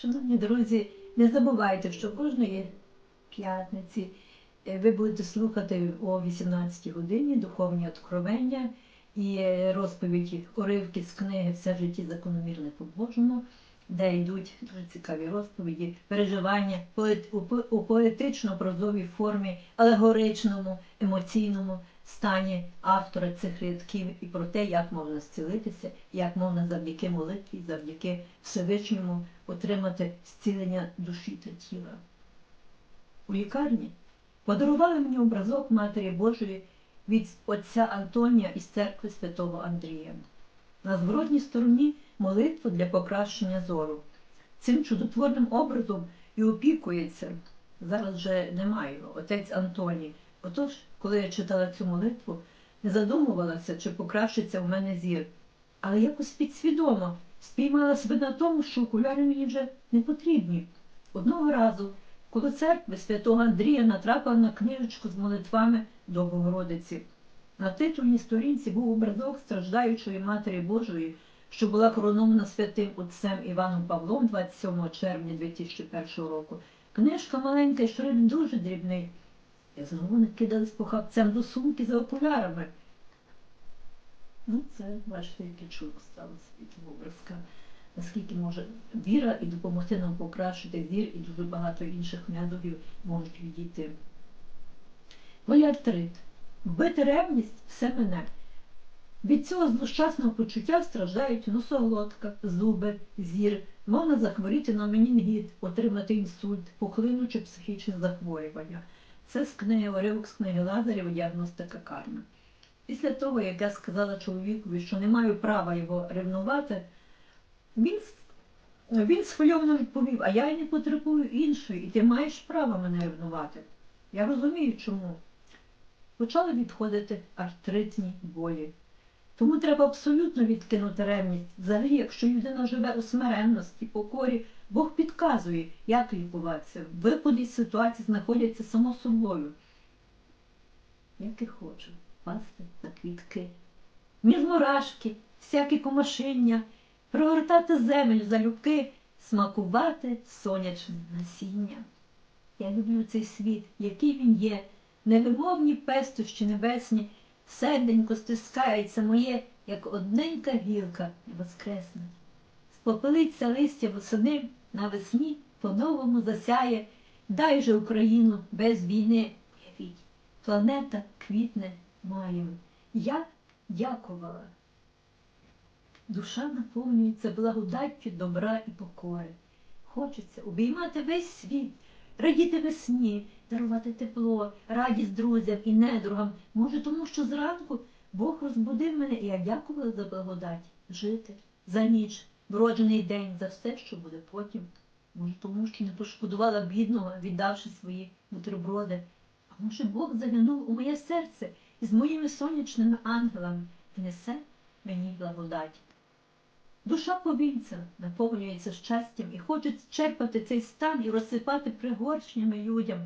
Шановні друзі, не забувайте, що кожної п'ятниці е, ви будете слухати о 18 годині духовні откровення і розповіді уривки з книги Все в житті закономірне по-божому, де йдуть дуже цікаві розповіді, переживання у поетично-прозовій формі, алегоричному, емоційному стані автора цих рядків і про те, як можна зцілитися, як можна завдяки молитві, завдяки Всевишньому отримати зцілення душі та тіла. У лікарні подарували мені образок Матері Божої від отця Антонія із церкви святого Андрія. На зворотній стороні молитва для покращення зору. Цим чудотворним образом і опікується. Зараз вже немає отець Антоній. Отож, коли я читала цю молитву, не задумувалася, чи покращиться в мене зір. Але якось підсвідомо спіймала себе на тому, що окуляри мені вже не потрібні. Одного разу, коло церкви святого Андрія натрапила на книжечку з молитвами до Богородиці. На титульній сторінці був образок страждаючої Матері Божої, що була коронована святим отцем Іваном Павлом 27 червня 2001 року. Книжка маленька і дуже дрібний. Я знову не кидалась похапцем до сумки за окулярами. Ну, це, бачите, яке чудо сталося від образка. Наскільки може віра і допомогти нам покращити зір, і дуже багато інших методів можуть відійти. Поліартрит. Вбити ревність все мене. Від цього злощасного почуття страждають носоглотка, зуби, зір. Можна захворіти на менінгіт, отримати інсульт, пухлинуче психічне захворювання. Це з книги уривок з книги Лазарєва діагностика карми. Після того, як я сказала чоловікові, що не маю права його ревнувати, він, він схвильовано відповів, а я не потребую іншої, і ти маєш право мене ревнувати. Я розумію, чому. Почали відходити артритні болі. Тому треба абсолютно відкинути ревність. Взагалі, якщо людина живе у смиренності, покорі, Бог підказує, як лікуватися. Виходи з ситуації знаходяться само собою. Як і хочу, пасти на квітки. Між мурашки, всякі комашиння, прогортати землю залюбки, смакувати сонячне насіння. Я люблю цей світ, який він є, невимовні пестощі небесні, серденько стискається моє, як одненька гілка воскресне. Спопелиться листя восени навесні по-новому засяє, дай же Україну без війни. Планета квітне маєм. Я дякувала. Душа наповнюється благодаттю добра і покори. Хочеться обіймати весь світ, радіти весні, дарувати тепло, радість друзям і недругам. Може, тому що зранку Бог розбудив мене, і я дякувала за благодать жити, за ніч, вроджений день, за все, що буде потім. Може, тому що не пошкодувала бідного, віддавши свої бутерброди. А може, Бог заглянув у моє серце із моїми сонячними ангелами і несе мені благодать. Душа повінця наповнюється щастям і хоче черпати цей стан і розсипати пригоршнями людям.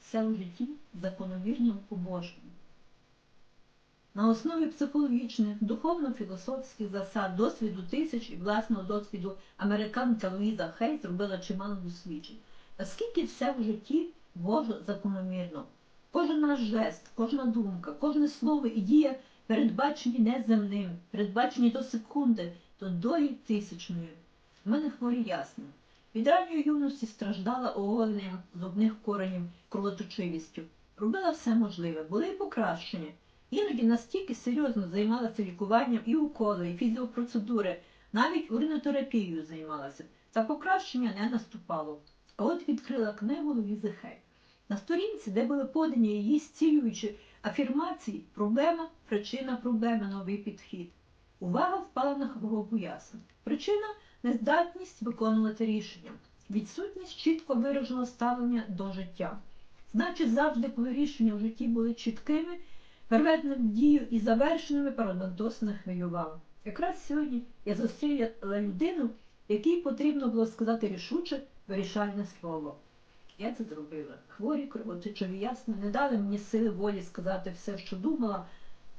Все у житті закономірно побожно. На основі психологічних, духовно-філософських засад, досвіду тисяч і власного досвіду американка Луїза Хей зробила чимало досліджень. Наскільки все в житті Боже закономірно. Кожен наш жест, кожна думка, кожне слово і дія передбачені не земним, передбачені до секунди, до долі тисячної. В мене хворі ясно. Від ранньої юності страждала оголенням зубних коренів, кровоточивістю. Робила все можливе, були і покращення. Іноді настільки серйозно займалася лікуванням і уколи, і фізіопроцедури, навіть уринотерапією займалася. Та покращення не наступало. А от відкрила книгу Луїзи Хей. На сторінці, де були подані її зцілюючі афірмації, проблема, причина проблеми, новий підхід. Увага впала на хворобу ясен. Причина нездатність виконувати рішення, відсутність чітко вираженого ставлення до життя. Значить, завжди, коли рішення в житті були чіткими, переведеними в дію і завершеними, парадокс не хвилював. Якраз сьогодні я зустріла людину, якій потрібно було сказати рішуче вирішальне слово. Я це зробила. Хворі, кровоточові ясно не дали мені сили волі сказати все, що думала.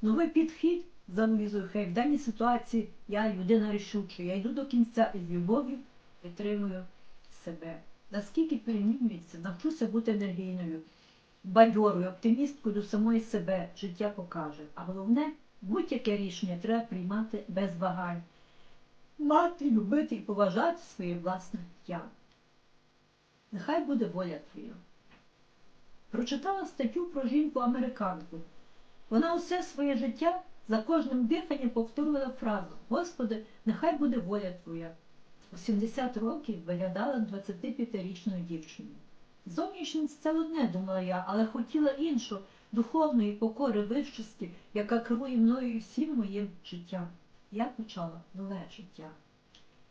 Новий підхід залізою, хай в даній ситуації я людина рішуча, я йду до кінця і з любов'ю підтримую себе. Наскільки перемінюється, навчуся бути енергійною, бадьорою, оптимісткою до самої себе, життя покаже. А головне, будь-яке рішення треба приймати без вагань. Мати, любити і поважати своє власне я. Нехай буде воля твоя. Прочитала статтю про жінку-американку. Вона усе своє життя за кожним диханням повторювала фразу Господи, нехай буде воля Твоя. У 70 років виглядала 25-річною дівчиною. Зовнішність це одне, думала я, але хотіла іншу, духовної покори вищості, яка керує мною і всім моїм життям. Я почала нове життя.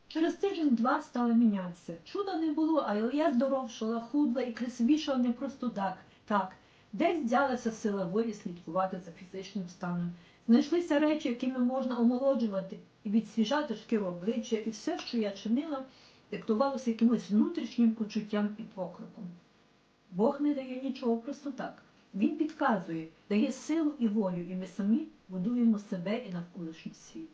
Через тиждень-два стала мінятися. Чуда не було, але я здоровшала, худла і красивішала не просто так. Так, десь взялася сила волі слідкувати за фізичним станом. Знайшлися речі, якими можна омолоджувати і відсвіжати шкіру обличчя, і все, що я чинила, диктувалося якимось внутрішнім почуттям і покликом. Бог не дає нічого просто так. Він підказує, дає силу і волю, і ми самі будуємо себе і навколишній світ.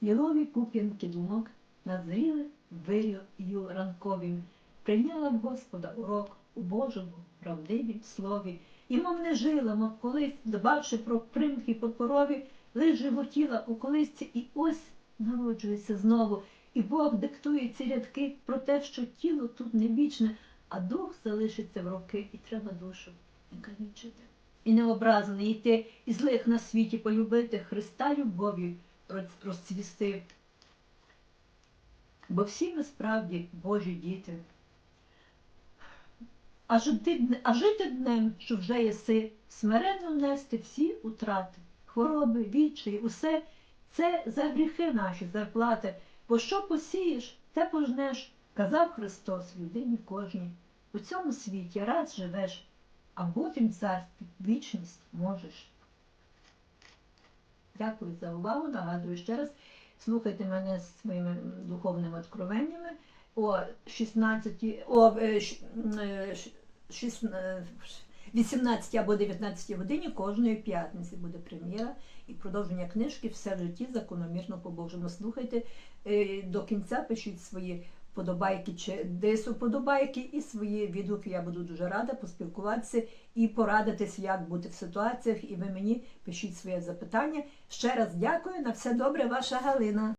Ялові пуп'янки думок назріли вирію ранковім, прийняла в Господа урок у Божому правдивім слові, і мов не жила, мов колись, дбавши про примхи подпорові, лиш животіла у колисці, і ось народжується знову. І Бог диктує ці рядки про те, що тіло тут не вічне, а дух залишиться в роки, і треба душу калічити. І необразний йти і злих на світі полюбити Христа любов'ю розцвісти. Бо всі ми справді Божі діти. А жити, а жити днем, що вже єси, смиренно нести всі утрати, хвороби, відчаї, усе це за гріхи наші зарплати. Бо що посієш, те пожнеш, казав Христос людині кожній. У цьому світі раз живеш, а в Божім царстві вічність можеш. Дякую за увагу. Нагадую ще раз, слухайте мене з своїми духовними откровеннями о 16 о е, 16 18 або 19 годині кожної п'ятниці буде прем'єра і продовження книжки Все в житті закономірно по Божому. Слухайте е, до кінця, пишіть свої подобайки чи десь уподобайки і свої відгуки. Я буду дуже рада поспілкуватися і порадитись, як бути в ситуаціях. І ви мені пишіть своє запитання. Ще раз дякую. На все добре, ваша Галина.